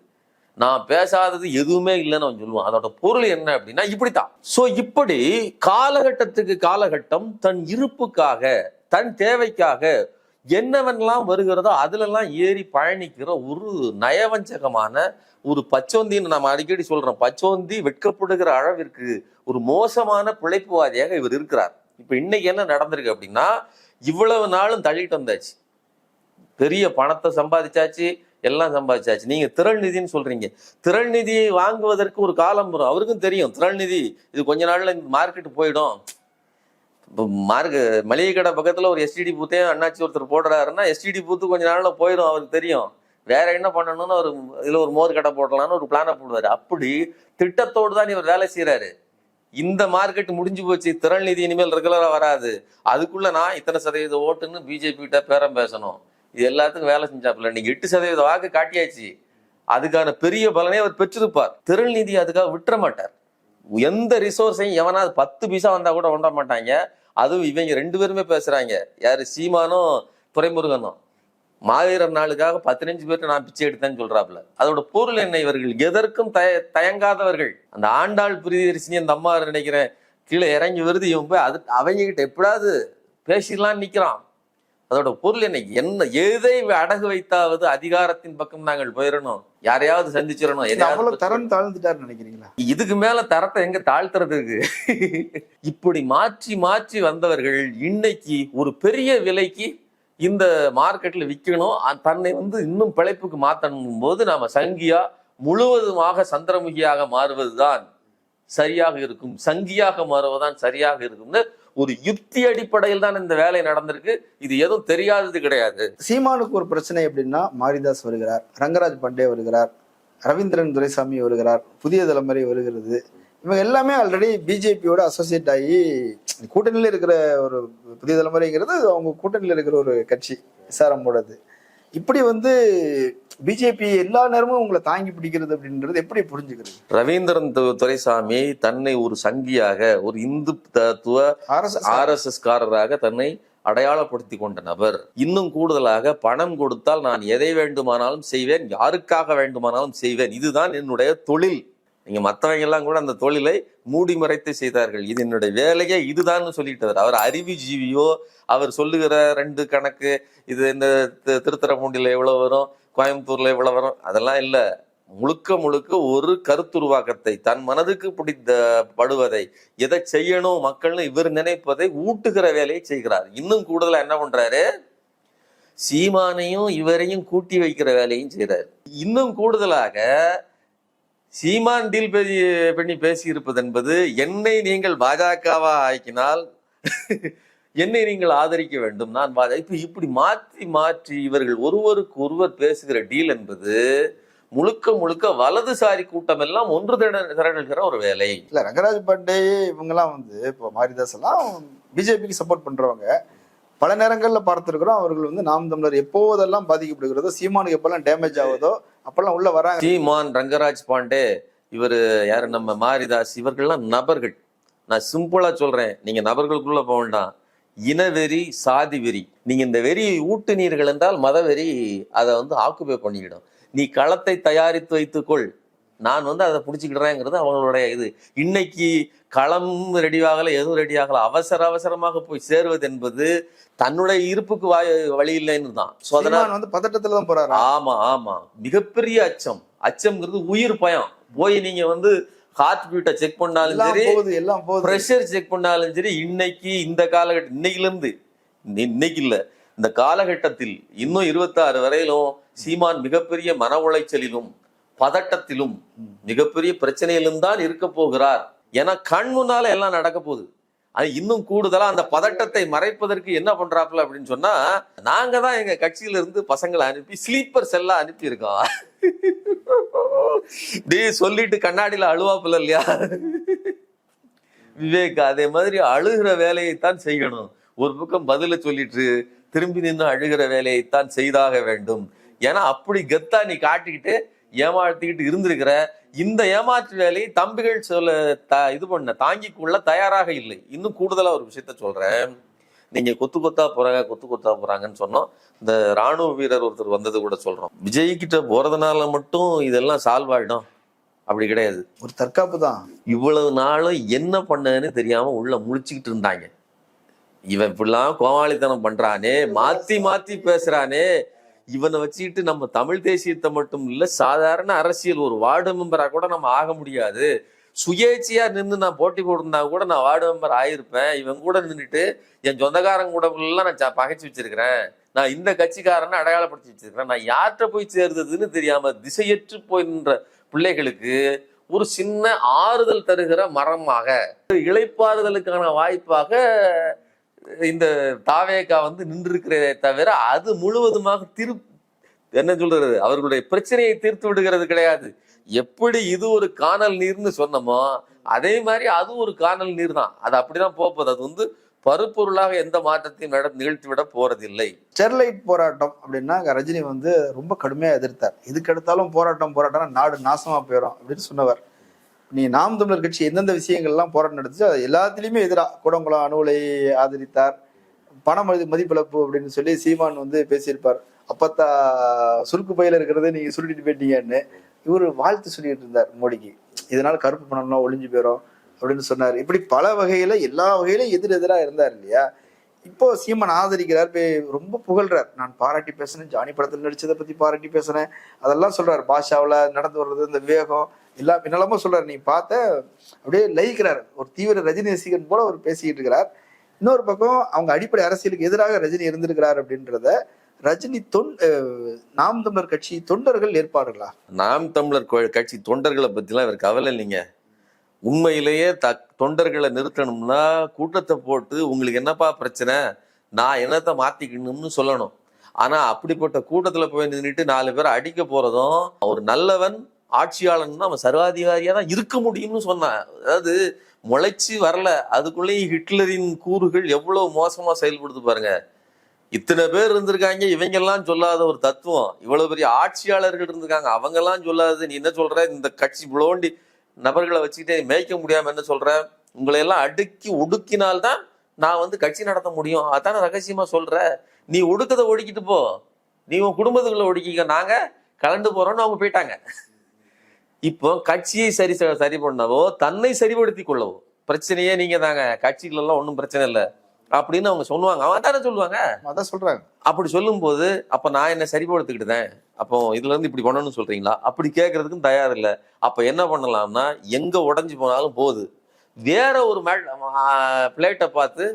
நான் பேசாதது எதுவுமே இல்லைன்னு அவன் சொல்லுவான். அதோட பொருள் என்ன அப்படின்னா இப்படித்தான். சோ இப்படி காலகட்டத்துக்கு காலகட்டம் தன் இருப்புக்காக தன் தேவைக்காக என்னவெல்லாம் வருகிறதோ அதுலெல்லாம் ஏறி பயணிக்கிற ஒரு நயவஞ்சகமான ஒரு பச்சோந்தின்னு நம்ம அடிக்கடி சொல்றோம். பச்சோந்தி வெட்கப்படுகிற அளவிற்கு ஒரு மோசமான பிழைப்புவாதியாக இவர் இருக்கிறார். இப்ப இன்னைக்கு என்ன நடந்திருக்கு அப்படின்னா இவ்வளவு நாளும் தள்ளிட்டு வந்தாச்சு. பெரிய பணத்தை சம்பாதிச்சாச்சு. எல்லாம் சம்பாதிச்சாச்சு. நீங்க திரள் நிதின்னு சொல்றீங்க. திரள் நிதியை வாங்குவதற்கு ஒரு காலம் வரும். அவருக்கும் தெரியும். திரள் நிதி இது கொஞ்ச நாள்ல மார்க்கெட் போயிடும். இப்போ மார்க் மளிகை கடை பக்கத்துல ஒரு எஸ்டிடி பூத்தையும் அண்ணாச்சி ஒருத்தர் போடுறாருன்னா எஸ்டிடி பூத்து கொஞ்ச நாள்ல போயிடும் அவருக்கு தெரியும். வேற என்ன பண்ணணும்னு ஒரு இதுல ஒரு மோர் கடை போடலாம்னு ஒரு பிளானை போடுவாரு. அப்படி திட்டத்தோடு தான் இவர் வேலை செய்யறாரு இந்த மார்க்கெட் முடிஞ்சு போச்சு. திரள் நிதி இனிமேல் ரெகுலரா வராது. அதுக்குள்ள நான் இத்தனை சதவீத ஓட்டுன்னு பிஜேபி கிட்ட பேரம் பேசணும். இது எல்லாத்துக்கும் வேலை செஞ்சாப்புல. நீங்க எட்டு சதவீத வாக்கு காட்டியாச்சு. அதுக்கான பெரிய பலனை அவர் பெற்றிருப்பார். திரள் நிதி அதுக்காக விட்டுற மாட்டார். எந்த ரிசோர்ஸையும் எவனாவது பத்து பைசா வந்தா கூட கொண்ட மாட்டாங்க. அதுவும் இவங்க ரெண்டு பேருமே பேசுறாங்க. யாரு சீமானும் துரைமுருகனும் மாவீரர் நாளுக்காக பதினஞ்சு பேர்ட்ட நான் பிச்சை எடுத்தேன்னு சொல்றாப்புல. அதோட பொருள் என்ன இவர்கள்? எதற்கும் தய தயங்காதவர்கள். அந்த ஆண்டாள் பிரியதரிசினி அந்த அம்மா நினைக்கிறேன். கீழே இறங்கி வருது. இவன் போய் அது அவங்க கிட்ட எப்படாது பேசிடலாம்னு நிக்கிறான். அதோட பொருள் என்ன? என்ன எதை அடகு வைத்தாவது அதிகாரத்தின் பக்கம் நாங்கள் போயிடணும் யாரையாவது சந்திச்சிடணும் அவ்வளவு தரம் நினைக்கிறீங்களா? இதுக்கு மேல தரத்தை எங்க தாழ்த்துறதுக்கு இப்படி மாற்றி மாற்றி வந்தவர்கள் இன்னைக்கு ஒரு பெரிய விலைக்கு இந்த மார்க்கெட்ல விற்கணும் தன்னை வந்து இன்னும் பிழைப்புக்கு மாத்தணும் போது நாம சங்கியா முழுவதுமாக சந்திரமுகியாக மாறுவதுதான் சரியாக இருக்கும். சங்கியாக மாறுவதுதான் சரியாக இருக்கும்னு ஒரு யுக்தி அடிப்படையில் தான் இந்த வேலை நடந்திருக்கு. இது எதுவும் தெரியாதது கிடையாது. சீமானுக்கு ஒரு பிரச்சனை எப்படின்னா மாரிதாஸ் வருகிறார் ரங்கராஜ் பாண்டே வருகிறார் ரவீந்திரன் துரைசாமி வருகிறார் புதிய தலைமுறை வருகிறது. இவங்க எல்லாமே ஆல்ரெடி பிஜேபியோட அசோசியேட் ஆகி கூட்டணியில் இருக்கிற ஒரு புதிய தலைமுறைங்கிறது அவங்க கூட்டணியில் இருக்கிற ஒரு கட்சி எஸ்ஆர்எம்மோடது இப்படி வந்து பிஜேபி எல்லா நேரமும் உங்களை தாங்கி பிடிக்கிறது அப்படின்றது எப்படி புரிஞ்சுக்கிறது? ரவீந்திரன் துரைசாமி தன்னை ஒரு சங்கியாக ஒரு இந்து தத்துவ ஆர்எஸ்எஸ் ஆர்எஸ்எஸ் காரராக தன்னை அடையாளப்படுத்தி கொண்ட நபர். இன்னும் கூடுதலாக பணம் கொடுத்தால் நான் எதை வேண்டுமானாலும் செய்வேன் யாருக்காக வேண்டுமானாலும் செய்வேன். இதுதான் என்னுடைய தொழில். நீங்க மத்தவங்க எல்லாம் கூட அந்த தொழிலை மூடி மறைத்து செய்தார்கள். இது என்னுடைய வேலையே இதுதான்னு சொல்லிட்டார் அவர் அறிவு ஜீவியோ அவர் சொல்லுகிற ரெண்டு கணக்கு இது இந்த தி- எவ்வளோ வரும் கோயம்புத்தூர்ல எவ்வளோ வரும் அதெல்லாம் இல்ல. முழுக்க முழுக்க ஒரு கருத்துருவாக்கத்தை தன் மனதுக்கு பிடித்த படுவதை எதை செய்யணும் மக்கள்னு இவர் நினைப்பதை ஊட்டுகிற வேலையை செய்கிறார். இன்னும் கூடுதலா என்ன பண்றாரு? சீமானையும் இவரையும் கூட்டி வைக்கிற வேலையும் செய்கிறார் இன்னும் கூடுதலாக சீமான் டீல் பேசி பண்ணி பேசியிருப்பது என்பது என்னை நீங்கள் பாஜகவா ஆக்கினால் [laughs] என்னை நீங்கள் ஆதரிக்க வேண்டும். நான் இப்போ இப்ப இப்படி மாற்றி மாற்றி இவர்கள் ஒருவருக்கு ஒருவர் பேசுகிற டீல் என்பது முழுக்க முழுக்க வலதுசாரி கூட்டம் எல்லாம் ஒன்று திரட- திரளுகிற ஒரு வேலை. இல்ல ரங்கராஜ் பாண்டே இவங்கெல்லாம் வந்து இப்போ மாரிதாஸ் எல்லாம் பிஜேபிக்கு சப்போர்ட் பண்றவங்க. பல நேரங்களில் பார்த்திருக்கிறோம் அவர்கள் வந்து நாம் தமிழர் எப்போதெல்லாம் பாதிக்கப்படுகிறதோ சீமானுக்கு எப்பெல்லாம் டேமேஜ் ஆகுதோ அப்பெல்லாம் உள்ள வராங்க. சீமான் ரங்கராஜ் பாண்டே இவரு யாரு? நம்ம மாரிதாஸ் இவர்கள்லாம் நபர்கள். நான் சிம்பிளா சொல்றேன். நீங்க நபர்களுக்குள்ள போக வேண்டாம். இனவெறி சாதி வெறி. நீங்க இந்த வெறி ஊட்டுனீர்கள் என்றால் மதவெறி அதை வந்து ஆக்குபை பண்ணிக்கிடும். நீ களத்தை தயாரித்து வைத்துக்கொள் நான் வந்து அதை பிடிச்சிக்கிடுறேங்கிறது அவங்களுடைய இது. இன்னைக்கு களம் ரெடி ஆகலை எதுவும் ரெடி ஆகல. அவசர அவசரமாக போய் சேருவது என்பது தன்னுடைய இருப்புக்கு வாய் வழி இல்லைன்னு தான் So அதனால வந்து பதட்டத்துல தான் போறாரு? ஆமா ஆமா. மிகப்பெரிய அச்சம். அச்சம்ங்கிறது உயிர் பயம். போய் நீங்க வந்து ஹார்ட் பீட்டை செக் பண்ணாலும் சரி எல்லாம் ப்ரெஷர் செக் பண்ணாலும் சரி இன்னைக்கு இந்த காலகட்டம் இன்னைக்குல இருந்து இன்னி- இன்னைக்கு இல்ல. இந்த காலகட்டத்தில் இன்னும் இருபத்தாறு வரையிலும் சீமான் மிகப்பெரிய மன உளைச்சலிலும் பதட்டத்திலும் மிகப்பெரிய பிரச்சனையிலும் தான் இருக்க போகிறார் ஏன்னா கண் முன்னால எல்லாம் நடக்க போகுது அது இன்னும் கூடுதலா அந்த பதட்டத்தை மறைப்பதற்கு என்ன பண்றாப்புல அப்படின்னு சொன்னா நாங்க தான் எங்க கட்சியில இருந்து பசங்களை அனுப்பி ஸ்லீப்பர் செல்லா அனுப்பி இருக்கோம் டேய் சொல்லிட்டு கண்ணாடியில அழுவாப்புல இல்லையா? விவேக் அதே மாதிரி அழுகிற வேலையைத்தான் செய்யணும். ஒரு பக்கம் பதில சொல்லிட்டு திரும்பி நின்று அழுகிற வேலையைத்தான் செய்தாக வேண்டும். ஏன்னா அப்படி கெத்தா நீ காட்டிக்கிட்டு ஏமாழ்த்திக்கிட்டு இருந்திருக்கிற இந்த ஏமாற்று வேலையை தம்பிகள் சொல்ல த இது பண்ண தாங்கிக் கொள்ள தயாராக இல்லை. இன்னும் கூடுதலா ஒரு விஷயத்த சொல்றேன். நீங்க கொத்து கொத்தா போறாங்க கொத்து கொத்தா போறாங்கன்னு சொன்னோம். இந்த ராணுவ வீரர் ஒருத்தர் வந்தது கூட சொல்றோம். விஜய் கிட்ட போறதுனால மட்டும் இதெல்லாம் சால்வ் ஆயிடும். அப்படி கிடையாது. ஒரு தற்காப்பு தான். இவ்வளவு நாளும் என்ன பண்ணன்னு தெரியாம உள்ள முழிச்சுக்கிட்டு இருந்தாங்க. இவன் இப்படிலாம் கோமாளித்தனம் பண்றானே மாத்தி மாத்தி பேசுறானே இவனை வச்சுக்கிட்டு நம்ம தமிழ் தேசியத்தை மட்டும் இல்லை சாதாரண அரசியல் ஒரு வார்டு மெம்பராக கூட நம்ம ஆக முடியாது. சுயேட்சையா நின்று நான் போட்டி போட்டிருந்தா கூட நான் வார்டு மெம்பர் ஆயிருப்பேன். இவன் கூட நின்றுட்டு என் சொந்தக்காரங்க கூட எல்லாம் நான் பகைச்சு வச்சிருக்கிறேன். நான் இந்த கட்சிக்காரனை அடையாளப்படுத்தி வச்சிருக்கிறேன். நான் யார்கிட்ட போய் சேர்ந்ததுன்னு தெரியாம திசையற்று போயின்ற பிள்ளைகளுக்கு ஒரு சின்ன ஆறுதல் தருகிற மரமாக இளைப்பாறுதலுக்கான வாய்ப்பாக இந்த தாவேகா வந்து நின்றிருக்கிறதே தவிர அது முழுவதுமாக திரு என்ன சொல்றது அவர்களுடைய பிரச்சனையை தீர்த்து விடுகிறது கிடையாது. எப்படி இது ஒரு காணல் நீர்னு சொன்னோமோ அதே மாதிரி அது ஒரு காணல் நீர் தான். அது அப்படிதான் போகுது. அது வந்து பருப்பொருளாக எந்த மாற்றத்தையும் நட நிகழ்த்தி விட போறதில்லை. ஸ்டெர்லைட் போராட்டம் அப்படின்னா ரஜினி வந்து ரொம்ப கடுமையா எதிர்த்தார். இதுக்கு எடுத்தாலும் போராட்டம் போராட்டம் நாடு நாசமா போயிடும் அப்படின்னு சொன்னவர். நீ நாம் தமிழர் கட்சி எந்தெந்த விஷயங்கள்லாம் போராட்டம் நடந்துச்சு அது எல்லாத்துலேயுமே எதிராக கூடங்குளம் அணுவலை ஆதரித்தார். பண மதி மதிப்பிழப்பு அப்படின்னு சொல்லி சீமான் வந்து பேசியிருப்பார். அப்பத்தா சுருக்கு பையில இருக்கிறத நீங்க சுருட்டிட்டு போயிட்டீங்கன்னு இவர் வாழ்த்து சொல்லிட்டு இருந்தார் மோடிக்கு. இதனால கருப்பு பணம்லாம் ஒளிஞ்சு போயிடும் அப்படின்னு சொன்னார். இப்படி பல வகையில எல்லா வகையிலும் எதிர் எதிராக இருந்தார் இல்லையா? இப்போ சீமான் ஆதரிக்கிறார் போய் ரொம்ப புகழ்றார். நான் பாராட்டி பேசினேன் ஜானி படத்தில் நடிச்சதை பத்தி பாராட்டி பேசினேன். அதெல்லாம் சொல்றாரு. பாஷாவில் நடந்து வர்றது இந்த வேகம் எல்லா என்னெல்லாமோ சொல்றாரு. நீ பார்த்த அப்படியே லயிக்கிறார். ஒரு தீவிர ரஜினி ரசிகன் போல அவர் பேசிக்கிட்டு இருக்கிறார். இன்னொரு பக்கம் அவங்க அடிப்படை அரசியலுக்கு எதிராக ரஜினி இருந்திருக்கிறார் அப்படின்றத ரஜினி தொன் நாம் தமிழர் கட்சி தொண்டர்கள் ஏற்பாடுகளா? நாம் தமிழர் கட்சி தொண்டர்களை பத்திலாம் இவர் கவலை இல்லைங்க. உண்மையிலேயே த தொண்டர்களை நிறுத்தணும்னா கூட்டத்தை போட்டு உங்களுக்கு என்னப்பா பிரச்சனை? நான் என்னத்தை மாத்திக்கணும்னு சொல்லணும். ஆனா அப்படிப்பட்ட கூட்டத்துல போய் நின்றுட்டு நாலு பேர் அடிக்க போறதும் ஒரு நல்லவன் ஆட்சியாளன் அவன் சர்வாதிகாரியா தான் இருக்க முடியும்னு சொன்னான். அதாவது முளைச்சு வரல. அதுக்குள்ளேயும் ஹிட்லரின் கூறுகள் எவ்வளவு மோசமா செயல்படுத்து பாருங்க. இத்தனை பேர் இருந்திருக்காங்க. இவங்கெல்லாம் சொல்லாத ஒரு தத்துவம். இவ்வளவு பெரிய ஆட்சியாளர்கள் இருந்திருக்காங்க. அவங்கெல்லாம் சொல்லாதது நீ என்ன சொல்ற? இந்த கட்சி புலோண்டி நபர்களை வச்சுக்கிட்டே மேய்க்க முடியாம என்ன சொல்ற? உங்களை எல்லாம் அடுக்கி ஒடுக்கினால்தான் நான் வந்து கட்சி நடத்த முடியும். அதான ரகசியமா சொல்ற? நீ ஒடுக்கதை ஒடுக்கிட்டு போ. நீ உன் குடும்பத்துக்குள்ள ஒடுக்கிக்க. நாங்க கலந்து போறோம்னு அவங்க போயிட்டாங்க. இப்போ கட்சியை சரி சரி பண்ணவோ தன்னை சரிப்படுத்தி கொள்ளவோ பிரச்சனையே நீங்க தாங்க. கட்சிகள் எல்லாம் ஒன்றும் பிரச்சனை இல்லை. அப்படின்னு அவங்க சொல்லுவாங்க. அவன் தானே சொல்லுவாங்க? அதான் சொல்றாங்க. அப்படி சொல்லும்போது அப்ப நான் என்ன சரிப்படுத்திக்கிட்டுதேன் அப்போ இதுல இருந்து இப்படி பண்ணணும்னு சொல்றீங்களா? அப்படி கேட்கறதுக்கும் தயார் இல்லை. அப்ப என்ன பண்ணலாம்னா எங்க உடைஞ்சு போனாலும் போகுது. வேற ஒரு பிளேட்டை பார்த்து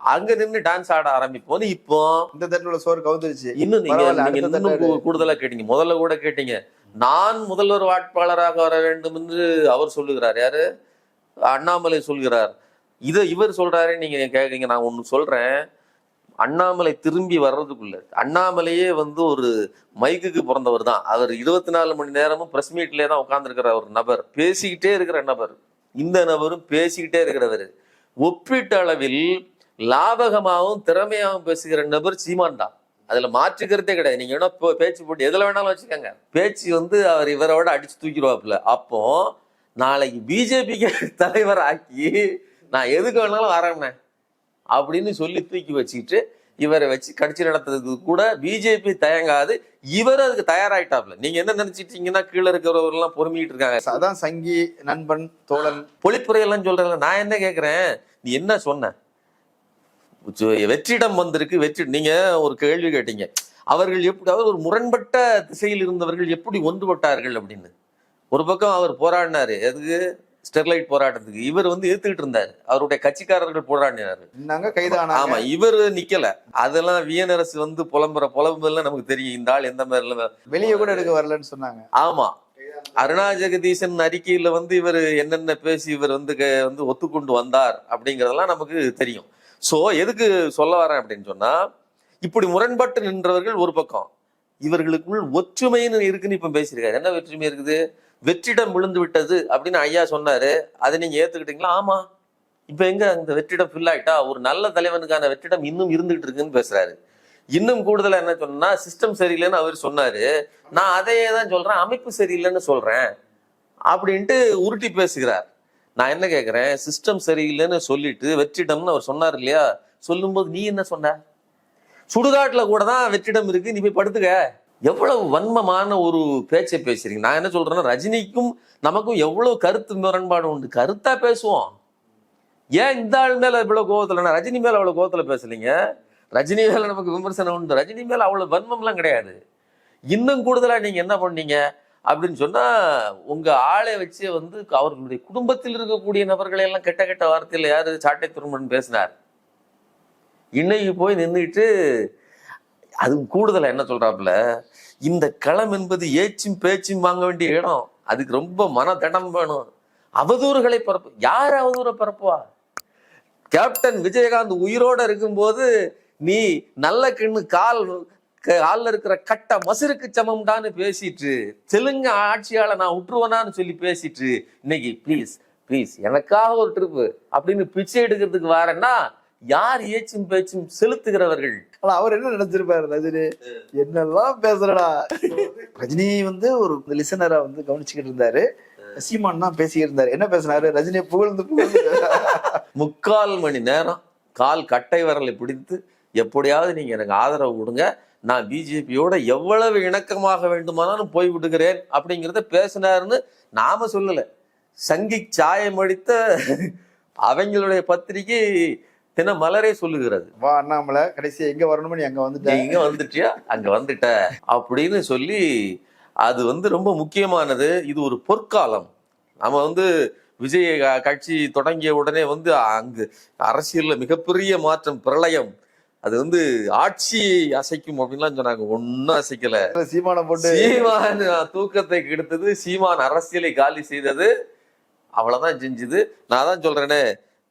அங்க நின்று டான்ஸ் ஆட ஆரம்பிப்போம் இப்போ இந்த தட்டில் சோறு கவுந்துருச்சு. இன்னும் நீங்க இன்னும் கூடுதலா கேட்டீங்க. முதல்ல கூட கேட்டீங்க. நான் முதல்வர் வேட்பாளராக வர வேண்டும் என்று அவர் சொல்லுகிறார். யாரு? அண்ணாமலை சொல்கிறார் இதை இவர் சொல்றாரு நீங்க கேக்குறீங்க நான் ஒண்ணு சொல்றேன். அண்ணாமலை திரும்பி வர்றதுக்குள்ள அண்ணாமலையே வந்து ஒரு மைக்குக்கு பிறந்தவர் தான். அவர் இருபத்தி நாலு மணி நேரமும் பிரஸ் மீட்லேயே தான் உட்காந்துருக்கிற ஒரு நபர். பேசிக்கிட்டே இருக்கிற நபர். இந்த நபரும் பேசிக்கிட்டே இருக்கிறவர். ஒப்பீட்டு அளவில் லாபகமாகவும் திறமையாகவும் பேசுகிற நபர் சீமான் தான். அதுல மாற்றுக்கிறதே கிடையாது. நீங்க வேணா பேச்சு போட்டு எதுல வேணாலும் வச்சுக்கோங்க. பேச்சு வந்து அவர் இவரோட அடிச்சு தூக்கிடுவாப்புல. அப்போ நாளைக்கு பிஜேபிக்கு [laughs] தலைவர் ஆக்கி நான் எதுக்கு வேணாலும் வரேன்னே அப்படின்னு சொல்லி தூக்கி வச்சுக்கிட்டு இவரை வச்சு கட்சி நடத்துறதுக்கு கூட பிஜேபி தயங்காது. இவர் அதுக்கு தயாராயிட்டாப்ல நீங்க என்ன நினைச்சிட்டீங்கன்னா கீழே இருக்கிறவங்க எல்லாம் பொறுமிட்டு இருக்காங்க. அதான் சங்கி நண்பன் தோழன். பொழிப்புரையெல்லாம் சொல்றேன் நான் என்ன கேக்குறேன்? நீ என்ன சொன்ன? வெற்றிடம் வந்திருக்கு வெற்றி நீங்க ஒரு கேள்வி கேட்டீங்க. அவர்கள் எப்படி அதாவது ஒரு முரண்பட்ட திசையில் இருந்தவர்கள் எப்படி ஒன்றுபட்டார்கள் அப்படின்னு. ஒரு பக்கம் அவர் போராடினாரு எதுக்கு? ஸ்டெர்லைட் போராட்டத்துக்கு. இவர் வந்து எதிர்த்துக்கிட்டு இருந்தாரு. அவருடைய கட்சிக்காரர்கள் போராடினாரு கைதானாங்க. ஆமா இவர் நிக்கல. அதெல்லாம் வியனரசு வந்து புலம்புற புலம்புலாம் நமக்கு தெரியும். இந்த ஆள் எந்த மாதிரிலாம் வெளியே கூட எடுக்க வரலன்னு சொன்னாங்க. ஆமா. அருணா ஜெகதீசன் அறிக்கையில வந்து இவர் என்னென்ன பேசி இவர் வந்து வந்து ஒத்துக்கொண்டு வந்தார் அப்படிங்கறதெல்லாம் நமக்கு தெரியும். ஸோ எதுக்கு சொல்ல வரேன் அப்படின்னு சொன்னா இப்படி முரண்பட்டு நின்றவர்கள் ஒரு பக்கம். இவர்களுக்குள் ஒற்றுமைன்னு இருக்குன்னு இப்போ பேசியிருக்காரு. என்ன ஒற்றுமை இருக்குது? வெற்றிடம் விழுந்து விட்டது அப்படின்னு ஐயா சொன்னாரு. அதை நீங்க ஏத்துக்கிட்டீங்களா? ஆமா. இப்ப எங்க அந்த வெற்றிடம் ஃபில் ஆயிட்டா? ஒரு நல்ல தலைவனுக்கான வெற்றிடம் இன்னும் இருந்துகிட்டு இருக்குன்னு பேசுறாரு. இன்னும் கூடுதலா என்ன சொன்னா சிஸ்டம் சரியில்லைன்னு அவர் சொன்னாரு. நான் அதையே தான் சொல்றேன். அமைப்பு சரியில்லைன்னு சொல்றேன். அப்படின்ட்டு உருட்டி பேசுகிறார். நான் என்ன கேட்குறேன் சிஸ்டம் சரியில்லைன்னு சொல்லிட்டு வெற்றிடம்னு அவர் சொன்னார் இல்லையா? சொல்லும்போது நீ என்ன சொன்ன? சுடுகாட்டில் கூட தான் வெற்றிடம் இருக்கு நீ போய் படுத்துக்க. எவ்வளவு வன்மமான ஒரு பேச்சை பேசுறீங்க. நான் என்ன சொல்றேன்னா ரஜினிக்கும் நமக்கும் எவ்வளவு கருத்து முரண்பாடு உண்டு. கருத்தா பேசுவோம். ஏன் இந்த ஆள் மேல இவ்வளவு கோவத்துல நான் ரஜினி மேல அவ்வளவு கோவத்துல பேசலீங்க? ரஜினி மேல நமக்கு விமர்சனம் உண்டு. ரஜினி மேல அவ்வளவு வன்மம்லாம் கிடையாது. இன்னும் கூடுதலா நீங்க என்ன பண்ணீங்க? அப்படின்னு சொன்னால் உங்கள் ஆளை வச்சு வந்து அவர்களுடைய குடும்பத்தில் இருக்கக்கூடிய நபர்களை எல்லாம் கெட்ட கெட்ட வார்த்தையில் யாரு சாட்டை துரும்பன் பேசினார்? இன்னைக்கு போய் நின்றுட்டு அது கூடுதலாக என்ன சொல்றாப்புல இந்த களம் என்பது ஏச்சும் பேச்சும் வாங்க வேண்டிய இடம். அதுக்கு ரொம்ப மனதடம் வேணும். அவதூறுகளை பரப்பு யார் அவதூறை பரப்புவா? கேப்டன் விஜயகாந்த் உயிரோட இருக்கும்போது நீ நல்ல கண்ணு கால் காலில் இருக்கிற கட்ட மசுருக்கு சமம்டான்னு பேசிட்டு தெலுங்கு ஆட்சியால நான் விட்டுருவேனான்னு சொல்லி பேசிட்டு இன்னைக்கு ப்ளீஸ் ப்ளீஸ் எனக்காக ஒரு ட்ரிப்பு அப்படின்னு பிச்சை எடுக்கிறதுக்கு வரேன்னா யார் ஏச்சும் பேச்சும் செலுத்துகிறவர்கள்? ஆனா அவர் என்ன நினைச்சிருப்பாரு ரஜினி? என்னெல்லாம் பேசுறடா? ரஜினி வந்து ஒரு லிசனரா வந்து கவனிச்சுக்கிட்டு இருந்தாரு. சீமான் தான் பேசிக்கிட்டு இருந்தாரு. என்ன பேசினாரு? ரஜினியை புகழ்ந்து புகழ்ந்து. முக்கால் மணி நேரம் கால் கட்டை விரலை பிடித்து எப்படியாவது நீங்க எனக்கு ஆதரவு கொடுங்க. நான் பிஜேபியோட எவ்வளவு இணக்கமாக வேண்டுமானாலும் போய் விடுகிறேன் அப்படிங்கிறத பேசினாருன்னு நாம சொல்லல. சங்கி சாயம் அடித்த அவங்களுடைய பத்திரிகை தின மலரே சொல்லுகிறது. வா அண்ணாமலை கடைசியா எங்க வரணுமோ நீ அங்க நீ வந்துட்ட இங்க வந்துட்டியா? அங்க வந்துட்ட. அப்படின்னு சொல்லி அது வந்து ரொம்ப முக்கியமானது. இது ஒரு பொற்காலம். நம்ம வந்து விஜய் கட்சி தொடங்கிய உடனே வந்து அங்கு அரசியல்ல மிகப்பெரிய மாற்றம் பிரளயம். அது வந்து ஆட்சி அசைக்கும் அப்படின்லாம் சொன்னாங்க. ஒன்னும் அசைக்கல. சீமானை போட்டு சீமான் தூக்கத்தை கெடுத்தது சீமான் அரசியலை காலி செய்தது அவ்வளவுதான் செஞ்சுது. நான் தான் சொல்றேனே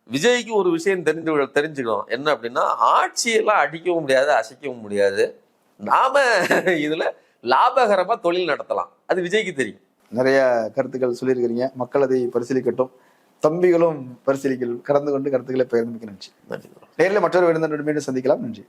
விஜய்க்கு ஒரு விஷயம் தெரிஞ்சு தெரிஞ்சுக்கணும். என்ன அப்படின்னா ஆட்சியெல்லாம் அடிக்கவும் முடியாது அசைக்கவும் முடியாது. நாம இதுல லாபகரமா தொழில் நடத்தலாம். அது விஜய்க்கு தெரியும். நிறைய கருத்துக்கள் சொல்லியிருக்கிறீங்க. மக்கள் அதை பரிசீலிக்கட்டும். தம்பிகளும் பரிசீலிக்கல் கடந்து கொண்டு கருத்துக்களை பகிர்ந்து நன்றி நன்றி நேரில் மற்றொரு விருந்தினர் மீண்டும் சந்திக்கலாம். நன்றி.